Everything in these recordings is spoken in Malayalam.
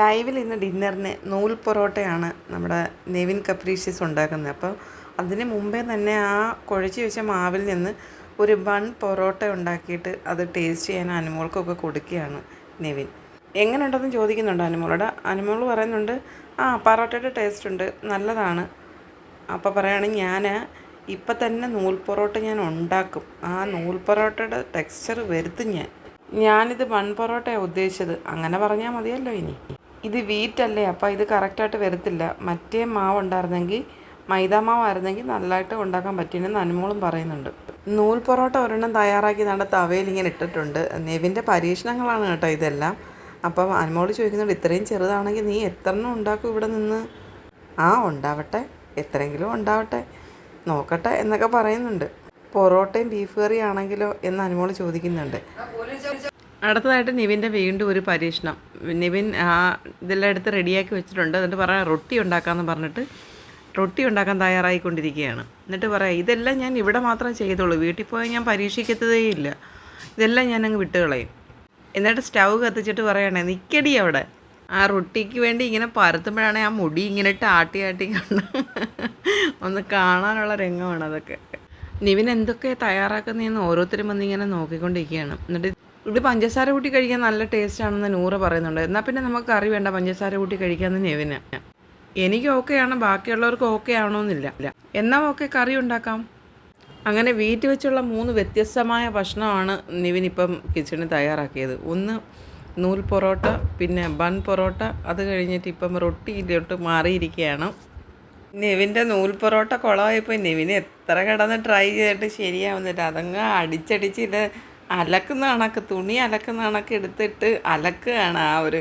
ലൈവിൽ ഇന്ന് ഡിന്നറിന് നൂൽ പൊറോട്ടയാണ് നമ്മുടെ നെവിൻ കപ്രീഷ്യസ് ഉണ്ടാക്കുന്നത്. അപ്പോൾ അതിന് മുമ്പേ തന്നെ ആ കുഴച്ച് വെച്ച മാവിൽ നിന്ന് ഒരു വൺ പൊറോട്ട ഉണ്ടാക്കിയിട്ട് അത് ടേസ്റ്റ് ചെയ്യാൻ അനുമോൾക്കൊക്കെ കൊടുക്കുകയാണ് നെവിൻ. എങ്ങനെയുണ്ടെന്ന് ചോദിക്കുന്നുണ്ട് അനുമോളോട്. അനുമോൾ പറയുന്നുണ്ട് ആ പൊറോട്ടയുടെ ടേസ്റ്റ് ഉണ്ട് നല്ലതാണ്. അപ്പോൾ പറയുകയാണെങ്കിൽ ഞാൻ ഇപ്പം തന്നെ നൂൽ പൊറോട്ട ഞാൻ ഉണ്ടാക്കും. ആ നൂൽ പൊറോട്ടയുടെ ടെക്സ്ചർ വരുത്തും ഞാൻ. ഞാനിത് വൺ പൊറോട്ടയാണ് ഉദ്ദേശിച്ചത്. അങ്ങനെ പറഞ്ഞാൽ മതിയല്ലോ ഇനി. ഇത് വീറ്റ് അല്ലേ അപ്പോൾ ഇത് കറക്റ്റായിട്ട് വരത്തില്ല. മറ്റേ മാവ് ഉണ്ടായിരുന്നെങ്കിൽ മൈദ മാവായിരുന്നെങ്കിൽ നല്ലതായിട്ട് ഉണ്ടാക്കാൻ പറ്റിയെന്ന് അനുമോളും പറയുന്നുണ്ട്. നൂൽ പൊറോട്ട ഒരെണ്ണം തയ്യാറാക്കി നമ്മുടെ തവയിൽ ഇങ്ങനെ ഇട്ടിട്ടുണ്ട്. നെവിന്റെ പരീക്ഷണങ്ങളാണ് കേട്ടോ ഇതെല്ലാം. അപ്പം അനുമോൾ ചോദിക്കുന്നുണ്ട് ഇത്രയും ചെറുതാണെങ്കിൽ നീ എത്ര എണ്ണം ഉണ്ടാക്കും ഇവിടെ നിന്ന്? ആ ഉണ്ടാവട്ടെ. എത്രയെങ്കിലും ഉണ്ടാവട്ടെ. നോക്കട്ടെ എന്നൊക്കെ പറയുന്നുണ്ട്. പൊറോട്ടയും ബീഫ് കറിയാണെങ്കിലോ എന്ന് അനുമോൾ ചോദിക്കുന്നുണ്ട്. അടുത്തതായിട്ട് നിവിന്റെ വീണ്ടും ഒരു പരീക്ഷണം. നിവിൻ ആ ഇതെല്ലാം എടുത്ത് റെഡിയാക്കി വെച്ചിട്ടുണ്ട്. എന്നിട്ട് പറയാം റൊട്ടി ഉണ്ടാക്കാമെന്ന് പറഞ്ഞിട്ട് റൊട്ടി ഉണ്ടാക്കാൻ തയ്യാറായിക്കൊണ്ടിരിക്കുകയാണ്. എന്നിട്ട് പറയാം ഇതെല്ലാം ഞാൻ ഇവിടെ മാത്രമേ ചെയ്തോളൂ വീട്ടിൽ പോയാൽ ഞാൻ പരീക്ഷിക്കത്തതേ ഇല്ല. ഇതെല്ലാം ഞാൻ അങ്ങ് വിട്ടുകളയും എന്നിട്ട് സ്റ്റൗ കത്തിച്ചിട്ട് പറയണേ നിൽക്കടി അവിടെ. ആ റൊട്ടിക്ക് വേണ്ടി ഇങ്ങനെ പരത്തുമ്പോഴാണ് ആ മുടി ഇങ്ങനെ ആട്ടി ആട്ടി കണ്ട് ഒന്ന് കാണാനുള്ള രംഗമാണ് അതൊക്കെ. നിവിൻ എന്തൊക്കെ തയ്യാറാക്കുന്നതെന്ന് ഓരോരുത്തരും വന്ന് ഇങ്ങനെ നോക്കിക്കൊണ്ടിരിക്കുകയാണ്. എന്നിട്ട് ഇത് പഞ്ചസാര കൂട്ടി കഴിക്കാൻ നല്ല ടേസ്റ്റ് ആണെന്ന് നൂറ് പറയുന്നുണ്ട്. എന്നാൽ പിന്നെ നമുക്ക് കറി വേണ്ട പഞ്ചസാര കൂട്ടി കഴിക്കാമെന്ന് നെവിന്. എനിക്ക് ആണ്, ബാക്കിയുള്ളവർക്ക് ഓക്കെ ആവണമെന്നില്ല എന്നാൽ ഓക്കെ കറി ഉണ്ടാക്കാം. അങ്ങനെ വീട്ടിൽ വെച്ചുള്ള മൂന്ന് വ്യത്യസ്തമായ ഭക്ഷണമാണ് നിവിൻ ഇപ്പം കിച്ചണിൽ തയ്യാറാക്കിയത്. ഒന്ന് നൂൽ പൊറോട്ട പിന്നെ ബൺ പൊറോട്ട. അത് കഴിഞ്ഞിട്ട് ഇപ്പം റൊട്ടിയിലോട്ട് മാറിയിരിക്കുകയാണ്. നിവിന്റെ നൂൽ പൊറോട്ട കുളമായപ്പോൾ നിവിന് എത്ര കിടന്ന് ട്രൈ ചെയ്തിട്ട് ശരിയാവുന്നില്ല. അതങ്ങ് അടിച്ചടിച്ച് ഇത് അലക്കുന്ന കണക്ക് തുണി അലക്കുന്ന കണക്ക് എടുത്തിട്ട് അലക്കുകയാണ് ആ ഒരു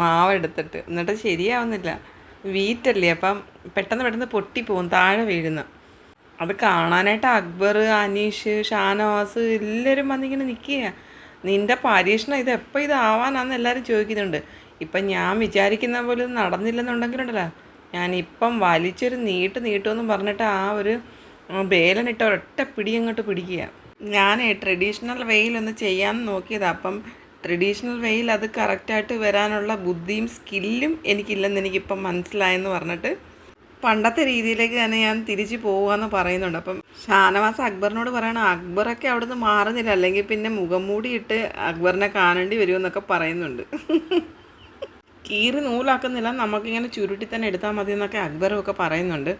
മാവ് എടുത്തിട്ട്. എന്നിട്ട് ശരിയാവുന്നില്ല. വീറ്റല്ലേ അപ്പം പെട്ടെന്ന് പെട്ടെന്ന് പൊട്ടിപ്പോവും താഴെ വീഴുന്ന. അത് കാണാനായിട്ട് അക്ബർ അനീഷ് ഷാനവാസ് എല്ലാവരും വന്നിങ്ങനെ നിൽക്കുക നിന്റെ പരീക്ഷണം ഇത് എപ്പോൾ ഇതാവാനാന്ന് എല്ലാവരും ചോദിക്കുന്നുണ്ട്. ഇപ്പം ഞാൻ വിചാരിക്കുന്ന പോലെ നടന്നില്ലെന്നുണ്ടെങ്കിലുണ്ടല്ലോ. ഞാനിപ്പം വലിച്ചൊരു നീട്ട് നീട്ടുമെന്ന് പറഞ്ഞിട്ട് ആ ഒരു ബേലനിട്ട് ഒരൊറ്റ പിടി അങ്ങോട്ട് പിടിക്കുക ഞാൻ ട്രഡീഷണൽ വേയിലൊന്ന് ചെയ്യാൻ നോക്കിയതാണ് അപ്പം ട്രഡീഷണൽ വേയിൽ അത് കറക്റ്റായിട്ട് വരാനുള്ള ബുദ്ധിയും സ്കില്ലും എനിക്കില്ലെന്ന് എനിക്കിപ്പം മനസ്സിലായെന്ന് പറഞ്ഞിട്ട് പണ്ടത്തെ രീതിയിലേക്ക് തന്നെ ഞാൻ തിരിച്ചു പോവാന്ന് പറയുന്നുണ്ട്. അപ്പം ഷാനവാസ് അക്ബറിനോട് പറയണം അക്ബറൊക്കെ അവിടുന്ന് മാറുന്നില്ല. അല്ലെങ്കിൽ പിന്നെ മുഖം മൂടിയിട്ട് അക്ബറിനെ കാണേണ്ടി വരുമെന്നൊക്കെ പറയുന്നുണ്ട്. കീറി നൂലാക്കുന്നില്ല. നമുക്കിങ്ങനെ ചുരുട്ടി തന്നെ എടുത്താൽ മതി എന്നൊക്കെ അക്ബറും ഒക്കെ പറയുന്നുണ്ട്.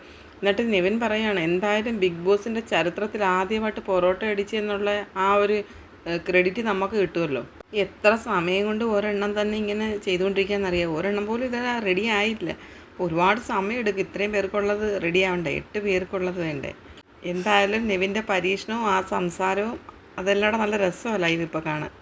എന്നിട്ട് നിവിൻ പറയാണ് എന്തായാലും ബിഗ് ബോസിന്റെ ചരിത്രത്തിൽ ആദ്യമായിട്ട് പൊറോട്ട അടിച്ച് എന്നുള്ള ആ ഒരു ക്രെഡിറ്റ് നമുക്ക് കിട്ടുമല്ലോ. എത്ര സമയം കൊണ്ട് ഒരെണ്ണം തന്നെ ഇങ്ങനെ ചെയ്തുകൊണ്ടിരിക്കുകയെന്നറിയാം. ഒരെണ്ണം പോലും ഇത് റെഡി ആയില്ല ഒരുപാട് സമയം എടുക്കും. ഇത്രയും പേർക്കുള്ളത് റെഡി ആവണ്ടേ? എട്ട് പേർക്കുള്ളത് വേണ്ടേ? എന്തായാലും നിവിന്റെ പരീക്ഷണവും ആ സംസാരവും അതെല്ലാം നല്ല രസമല്ല ലൈവ് ഇപ്പോൾ കാണാൻ.